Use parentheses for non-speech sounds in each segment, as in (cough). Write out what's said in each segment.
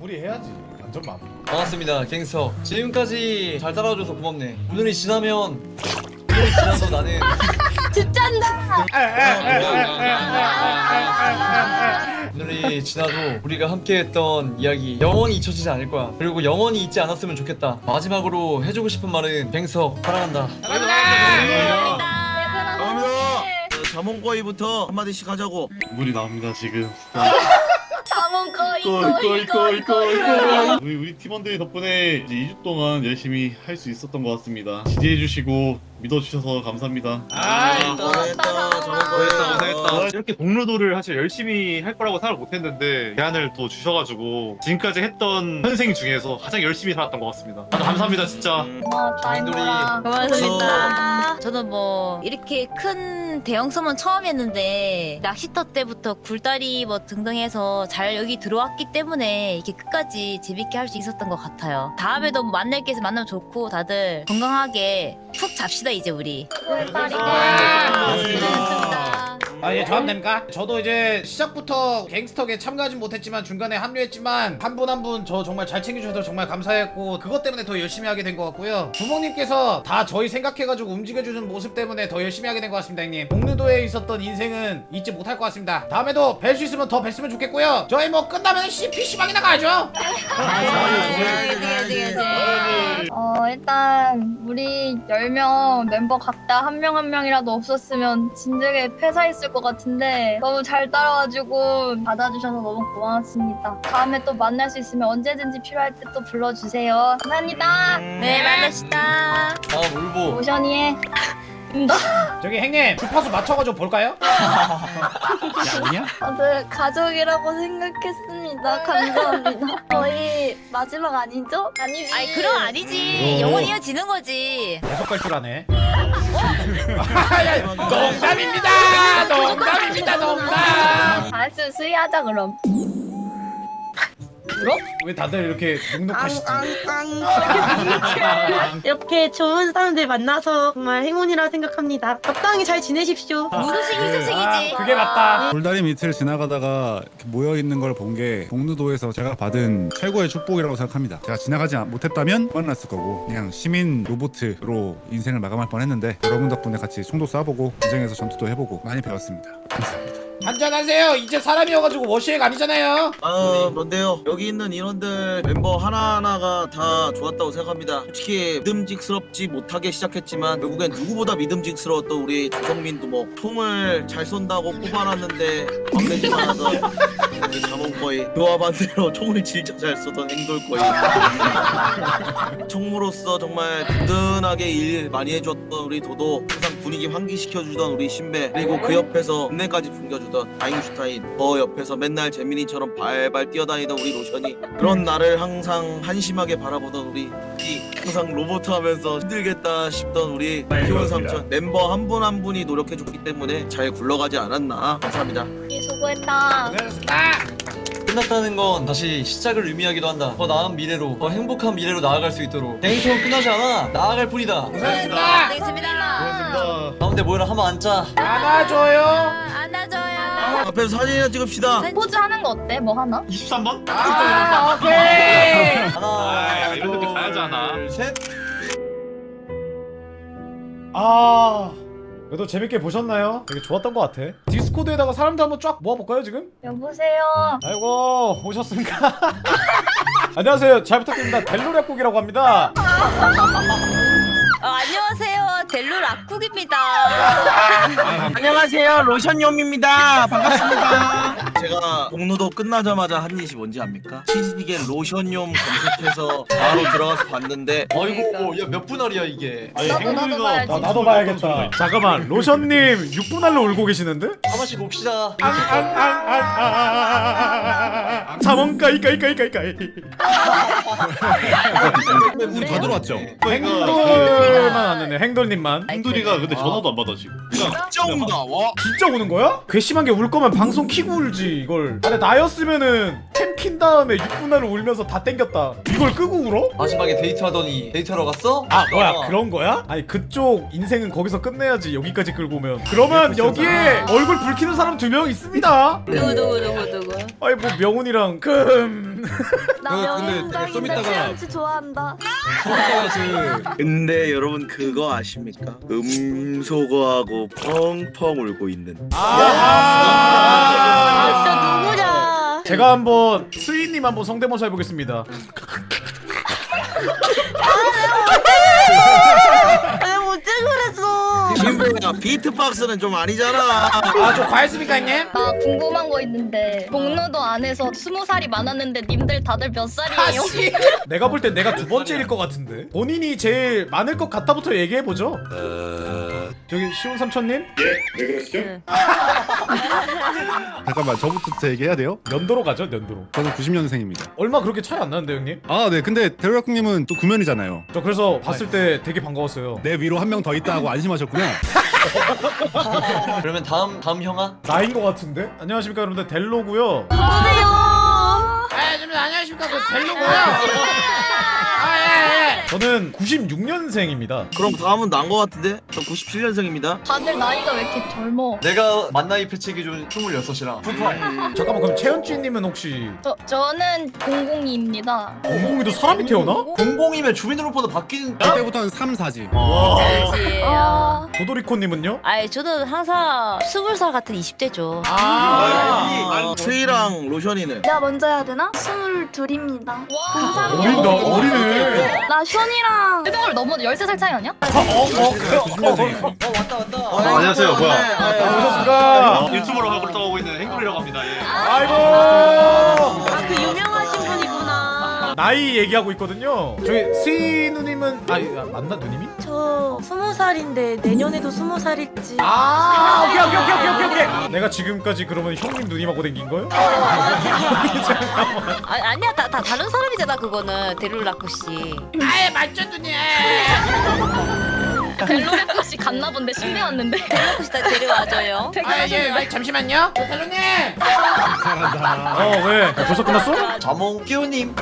마무리해야지. 완전 마무리. 반갑습니다 갱스터. 지금까지 잘 따라와줘서 고맙네. 오늘이 지나면 오늘이 지나서 나는 (laughs) 진짠다. 오늘이 지나도 우리가 함께했던 이야기 영원히 잊혀지지 않을 거야. 그리고 영원히 잊지 않았으면 좋겠다. 마지막으로 해주고 싶은 말은 갱스터 사랑한다. 감사합니다. 자몽거이부터 한마디씩 하자고 물이 나옵니다 지금. (laughs) 꼴, 거의 꼴, 거의. 꼴. 우리 우리 팀원들 덕분에 이제 2주 동안 열심히 할 수 있었던 것 같습니다. 지지해 주시고 믿어 주셔서 감사합니다. 아, 고생했다 자몽거이 고생했다. 이렇게 동료도를 사실 열심히 할 거라고 생각 못했는데 제안을 또 주셔가지고 지금까지 했던 현생 중에서 가장 열심히 살았던 것 같습니다. 다들 감사합니다 진짜. 음, 고맙다 민돌이. 인돌아. 고맙습니다. 저도 뭐 이렇게 큰 대형 섬은 처음이었는데 낚시터 때부터 굴다리 뭐 등등 해서 잘 여기 들어왔기 때문에 이렇게 끝까지 재밌게 할 수 있었던 것 같아요. 다음에도 뭐 만날 게 있으면 만나면 좋고 다들 건강하게 푹 잡시다 이제 우리. 고생했습니다. 아, 예, 저하면 됩니까? 저도 이제 시작부터 갱스터에 참가하진 못했지만 중간에 합류했지만 한 분 한 분 저 정말 잘 챙겨주셔서 정말 감사했고 그것 때문에 더 열심히 하게 된 것 같고요. 부모님께서 다 저희 생각해가지고 움직여주는 모습 때문에 더 열심히 하게 된 것 같습니다, 형님. 동르도에 있었던 인생은 잊지 못할 것 같습니다. 다음에도 뵐 수 있으면 더 뵀으면 좋겠고요. 저희 뭐 끝나면 C PC방이나 가죠. 어 일단 우리 10명 멤버 각자 한 명 한 명이라도 없었으면 진작에 폐사했을 것 같은데 너무 잘 따라와주고 받아주셔서 너무 고맙습니다. 다음에 또 만날 수 있으면 언제든지 필요할 때 또 불러주세요. 감사합니다. 네 만납시다. 아 울보 오션이의 (laughs) 저기 형님 주파수 맞춰가지고 볼까요? (laughs) 야, 다들 가족이라고 생각했습니다. 감사합니다. 저희 마지막 아니죠? 아니지. 아이 그럼 아니지. 어. 영원히 이어지는 거지. 계속 갈 줄 아네. (laughs) 야, 농담입니다. 농담입니다. 농담. 알았어 수위하자 그럼. 왜 다들 이렇게 눅눅하시지? (laughs) 이렇게 좋은 사람들 만나서 정말 행운이라 생각합니다. 적당히 잘 지내십시오. 무소식 희소식이지. 아, 그게 맞다. 돌다리 밑을 지나가다가 모여 있는 걸 본게 동루도에서 제가 받은 최고의 축복이라고 생각합니다. 제가 지나가지 않- 못했다면 만났을 거고 그냥 시민 로보트로 인생을 마감할 뻔했는데 여러분 덕분에 같이 총도 쏴보고 인생에서 전투도 해보고 많이 배웠습니다. 감사합니다. 한잔하세요. 이제 사람이어가지고 워시액 아니잖아요. 아 그런데요 여기 있는 인원들 멤버 하나하나가 다 좋았다고 생각합니다 솔직히 믿음직스럽지 못하게 시작했지만 결국엔 누구보다 믿음직스러웠던 우리 조성민도 뭐 총을 잘 쏜다고 뽑아놨는데 막내지만 하던 우리 자몽거이 그와 반대로 총을 진짜 잘 쏘던 행돌거이 (laughs) 총무로서 정말 든든하게 일 많이 해줬던 우리 도도 항상 분위기 환기시켜주던 우리 신배 그리고 그 옆에서 은혜까지 풍겨주던 아인슈타인 더 옆에서 맨날 재민이처럼 발발 뛰어다니던 우리 로션이 그런 나를 항상 한심하게 바라보던 우리 이 항상 로봇 하면서 힘들겠다 싶던 우리 기원 삼촌 멤버 한 분 한 분이 노력해줬기 때문에 잘 굴러가지 않았나. 감사합니다 수고했다. 끝났다는 건 다시 시작을 의미하기도 한다 더 나은 미래로 더 행복한 미래로 나아갈 수 있도록 갱스는 끝나지 않아 나아갈 뿐이다. 되겠습니다. 고맙습니다. 가운데 모여라 하면 앉자 안아줘요. 안아줘요. 앞에서 사진이나 찍읍시다 포즈 하는 거 어때? 뭐 하나? 23번? 아, 오케이. 하나 아, 이럴 때도 가야지 않아. 둘셋 아. 그래도 재밌게 보셨나요? 되게 좋았던 것 같아. 디스코드에다가 사람들 한번 쫙 모아볼까요 지금? 여보세요. 아이고 오셨습니까? (laughs) 안녕하세요. 잘 부탁드립니다. 델로략국이라고 합니다. 어, 안녕하세요. 델로 락국입니다. 안녕하세요 로션용입니다 반갑습니다 제가 공로도 끝나자마자 한 짓이 뭔지 압니까? 치즈디게 로션용 검색해서 바로 들어가서 봤는데 아이고 야 몇 분할이야 이게 아니 나도, 나도 행돌이가 봐야지. 아, 나도 봐야겠다. 잠깐만 로션님 6분 할로 울고 계시는데? 하나씩 봅시다 앙앙앙앙앙앙앙 자몽까이 까이 까이 까이 까이 우리 다 들어왔죠? 행돌만 왔는데 행돌님만 행돌이가 근데 전화도 안 받아 지금. 진짜 온다 와 진짜 우는 거야? 괘씸한 게울 거면 방송 키고 울지 이걸 아 근데 나였으면은 템킨 다음에 6분할을 울면서 다 땡겼다 이걸 끄고 울어? 마지막에 데이트하더니 데이트하러 갔어? 아 뭐야 어. 그런 거야? 아니 그쪽 인생은 거기서 끝내야지 여기까지 끌고 오면 그러면 여기에 얼굴 붉히는 사람 두 명 있습니다 누구 누구 누구 누구 아니 뭐 명훈이랑 금나 근데 좀 이따가 좋아한다. 좀 이따가 그 근데 여러분 그거 아십니까? 음소거하고 펑펑 울고 있는 아, 진짜 누구냐? 제가 한번 스위님 한번 성대모사 해보겠습니다 왜 못해 그랬어? 신배야 비트박스는 좀 아니잖아 아저 과했습니까 형님? 나 궁금한 거 있는데 복로도 안에서 스무 살이 많았는데 님들 다들 몇 살이에요? 내가 볼 땐 내가 두 번째일 것 같은데 본인이 제일 많을 것 같다부터 얘기해보죠 저기 시온 삼촌님 네 그러시죠? (laughs) 잠깐만 저부터 얘기해야 돼요? 연도로 가죠 연도로 저는 90년생입니다. 얼마 그렇게 차이 안 나는데 형님? 아 네 근데 대로약님은 또 구면이잖아요. 저 그래서 봤을 때 되게 반가웠어요 내 위로 한 명 더 있다 하고 안심하셨구나. (laughs) 그러면 다음 다음 형아? 나인 것 같은데? 안녕하십니까 여러분들 델로고요. 아좀 안녕하십니까 그 델로고요 아예예 저는 96년생입니다 그럼 다음은 난 거 같은데? 저 97년생입니다 다들 나이가 왜 이렇게 젊어? 내가 만나이 패치 기 준 26이랑 풀파이 잠깐만 그럼 채연찌님은 혹시 저 저는 00입니다. 공공이도 사람이 태어나? 공공이면 주민등록번호 바뀐 그때부터는 3, 4지. 그렇지 아, 도도리코님은요? 아이 저는 항상 스물 살 같은 20대죠 아 트이랑 로션이는 내가 먼저 해야 되나? 스물둘입니다. 와. 어린다 어리네 나 션이랑 해동을 넘어 13살 차이 아니야? 어어 그래 90년생이에요. 어 왔다 왔다 아, 안녕하세요, 뭐야. 아, 오셨습니까? 유튜브로 하고 떠오고 있는 행돌이라고 합니다. 예. 아이고 나. 나이 얘기하고 있거든요 저기 스이 누님은 아 아, 맞나 누님이? 저 스무 살인데 내년에도 스무 살일지. 아 오케이 오케이 오케이 오케이 오케이 오케이 내가 지금까지 그러면 형님 누님하고 댕긴 거요? (laughs) 아, 아니야 다, 다 다른 사람이잖아 그거는 데룰라쿠 씨 아예 맞죠 누님 (laughs) 벨로레프 씨 갔나 본데 신비 왔는데. 데룰라쿠 씨다 데려와줘요. (laughs) 아예 잠시만요? 델로님! 잘한다. 어왜? 벌써 끝났어? 자몽 끼우님.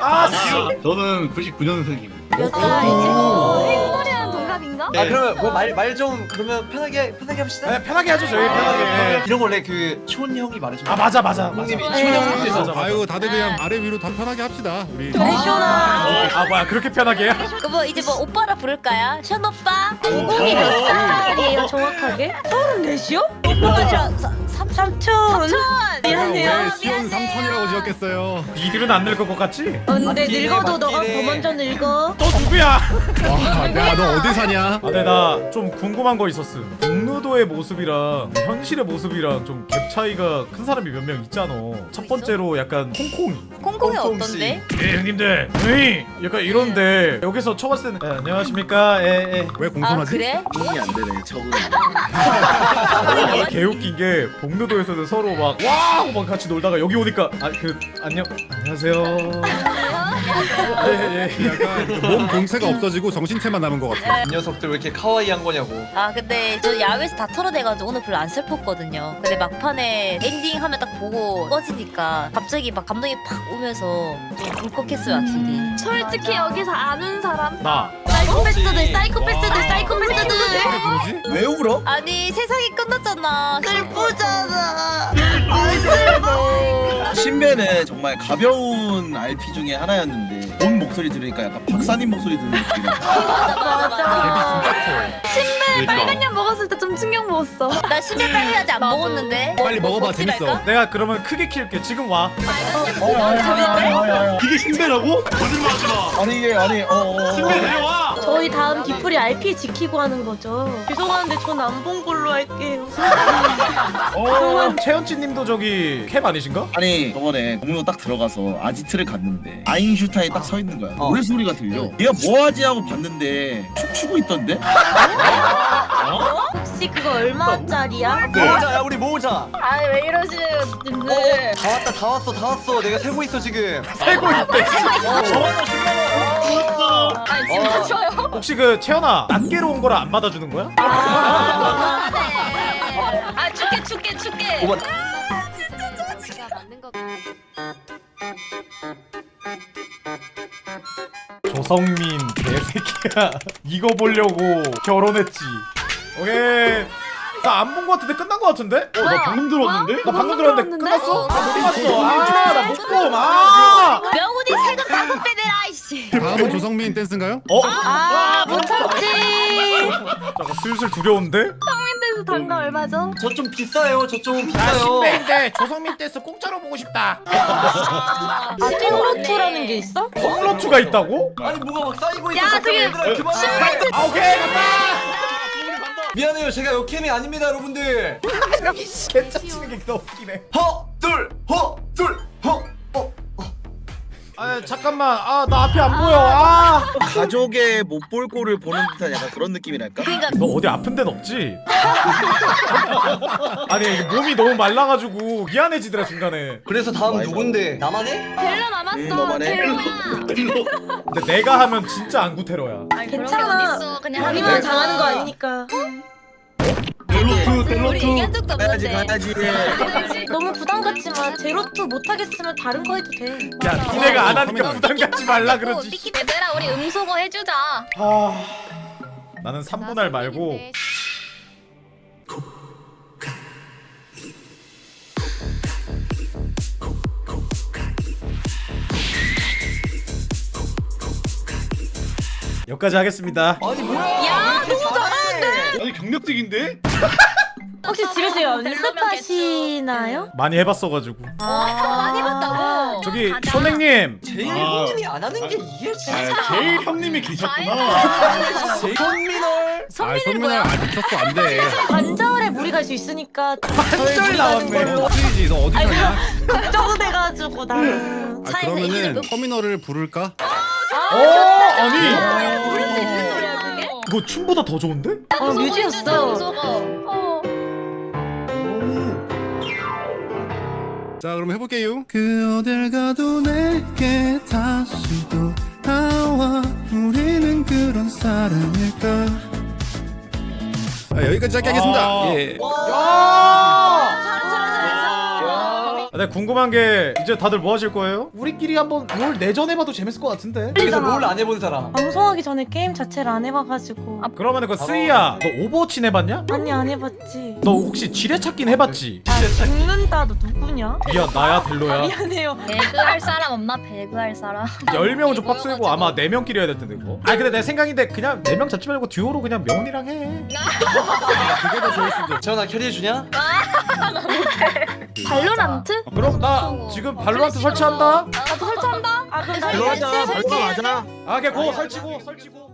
아 저는 99년생입니다. 몇 살이지? 행 돌이랑 동갑인가? 아 그러면 뭐말말 좀 그러면 편하게 편하게 합시다 네, 편하게 하죠 저희 편하게 이런 거 원래 그 시온 형이 말해줘 아 맞아 맞아 맞아 형님이 네. 시온 형이 그래서 맞아, 맞아. 아이고 다들 그냥 아래 위로 다 편하게 합시다. 우리. 시원아. 아 뭐야 그렇게 편하게 해? 그럼 뭐 이제 뭐 오빠라 부를까요? 션 오빠? 공공이 몇 살이에요 정확하게? 서른 넷이요? 오빠가 아니라 사- 삼 삼촌. 삼촌 미안해요. 시온 삼촌이라고 지었겠어요. 니들은 안 늙을 것 같지? 어, 근데 맞기네, 늙어도 너가 맞기네. 더 먼저 늙어. 너 누구야? (laughs) 와, 내가 너 어디 사냐? 아, 근데 나좀 궁금한 거 있었음. 북루도의 모습이랑 현실의 모습이랑 좀 갭 차이가 큰 사람이 몇 명 있잖아. 첫 번째로 약간 콩콩이. 콩콩이 콩콩 어떤데? 예, 형님들. 에이, 약간 이런데 여기서 처음 봤을 때는 예, 안녕하십니까? 예, 예. 왜 아 공손하지? 그래? 이해 안 되네 적응 (laughs) 아, 개웃긴 게 복루도에서는 서로 막 와! 하고 막 같이 놀다가 여기 오니까 아 그 안녕 안녕하세요. 예, 예, 예. 약간 그몸 본체가 없어지고 정신체만 남은 것 같아. 이 녀석들 왜 이렇게 카와이한 거냐고 아 근데 저 야외에서 다 털어내가지고 오늘 별로 안 슬펐거든요 근데 막판에 엔딩 하면 딱 보고 꺼지니까 갑자기 막 감동이 팍 오면서 좀 울컥했어요 확실히 솔직히 여기서 아는 사람? 나. 사이코패스들, 사이코패스들, 사이코패스들. 그러지? 왜 울어? 아니 세상이 끝났잖아 슬프잖아. 신배는 정말 가벼운 RP 중에 하나였는데 본 목소리 들으니까 약간 박사님 목소리 듣는 느낌이야 (laughs) 맞아 맞아 그러니까. 그냥 먹었을 때 좀 충격 먹었어. 나 신발 빨리 하지 안. 먹었는데 빨리 먹어봐, 재밌어. 내가 그러면 크게 키울게. 지금 와. 이게 신배라고? 거짓말하지 마. 아니 이게 아니 어어 신배 내려와. 저희 다음 디프리 RP 지키고 하는 거죠. 죄송한데 전 안 본 걸로 할게요. 어, (laughs) 채연찌님도 저기 캡 아니신가? 아니 저번에 공로 딱 들어가서 아지트를 갔는데 아인슈타인 딱서 있는 거야 어. 노래 소리가 들려 얘가 뭐하지 하고 봤는데 춤추고 있던데? 혹시 그거 얼마짜리야? 모으자 야 우리 모으자 아니 왜 이러시는 님들. 다 왔다 다 왔어 다 왔어 내가 세고 있어 지금 세고 있대. 정원아 10만원 아니 지금 다 쉬어요. 혹시 그 채연아 낱개로 온 거라 안 받아주는 거야? 아 죽게 죽게 죽게. 오만 가 맞는 것 같아. 조성민 개새끼야 이거 보려고 결혼했지 오케이 나 안 본 거 같은데 끝난 거 같은데? 어, 나 방금 들었는데? 나 방금 들었는데 끝났어? 어, 나 못 봤어 아 나못 봄 아 명훈이 세금 다섯 배 내라 이씨. 다음은 조성민 댄스인가요? 어? 아못 참지. 잠깐 슬슬 두려운데? 댄스 단가 얼마죠? 저 좀 비싸요. 저 좀 나 비싸요. 신배인데 조성민 댄스 공짜로 보고 싶다 아, 스팅로트라는 게 있어? 홈로투가 있다고? 아니 뭐가 막 쌓이고 있어. 야, 잠깐만, 저기 얘들아 그만해. 아 오케이 갔다 미안해요. 제가 역캠이 아닙니다, 여러분들. 여기 개짜치는 게 너무 웃기네 허 둘 허 둘 허. 어. 아 잠깐만 아 나 앞이 안 보여 아너 가족의 못 볼 꼴을 보는 듯한 약간 그런 느낌이랄까? 그러니까 어디 아픈 데는 없지? (laughs) 아니 이게 몸이 너무 말라가지고 미안해지더라 중간에 그래서 다음 많이 누군데? 나만 해? 벨로 남았어. 음, 너만해. 근데 내가 하면 진짜 안구 테러야 괜찮아. 그냥 우리만 네. 당하는 거 아니니까. 델로투 우리 델로투 얘기한 적도 가야지 없는데. 가야지. 너무 부담 갖지만 제로투 못하겠으면 다른 거 해도 돼. 야 니네가 안 하니까 부담 갖지 말라 그러지 얘들아 우리 음소거 해주자. 아 나는 3분할 말고 여기까지 하겠습니다 아니 뭐야? 야. 아니 경력직인데? 혹시 집에서 연습하시나요? 많이 해봤어가지고 많이 봤다고. 저기 선생님 제일 아. 형님이 안 하는 게 이게 진짜. 아, 제일 형님이 계셨구나. 선민을. 아 선민아 아 미쳤어 안돼 관절에 무리 갈 수 있으니까 한절 나왔네 어디지 너 어디 아니 사냐? 걱정돼가지고 나는. 아 차에서 그러면은 이기는 터미널을 부를까? 어 아니 부를 수 있는 그게? 이거 춤보다 더 좋은데? 어 뮤지였어. 어. 자 그럼 해볼게요 그 어딜 가도 내게 다시 돌아와 우리는 그런 사람일까 아, 여기까지 짧게 하겠습니다 아. 예. 야! 아, 네 궁금한 게 이제 다들 뭐 하실 거예요? 우리끼리 한번 롤 내전해봐도 재밌을 것 같은데? 여기서 롤 안 해본 사람. 방송하기 전에 게임 자체를 안 해봐가지고 그러면은 그 스이야 너 오버워치 해봤냐? 아니 안 해봤지. 너 혹시 지뢰찾긴 해봤지? 아 죽는다 너 누구냐? 미안 나야 델로야 미안해요. 배그 할 사람 없나? 배그 할 사람. 10명은 좀 빡세고 아마 4명끼리 해야 될 텐데 그거 아니 근데 내 생각인데 그냥 4명 잡지 말고 듀오로 그냥 명훈이랑 해 그게 더 좋을 수도 재현아 캐리 해 주냐? 발로란트? 어, 그럼 나 지금 발로한테 설치한다. 나도 설치한다. 아 그럼 나 이거 하자. 별거 아 아, 걔고 설치고 설치고.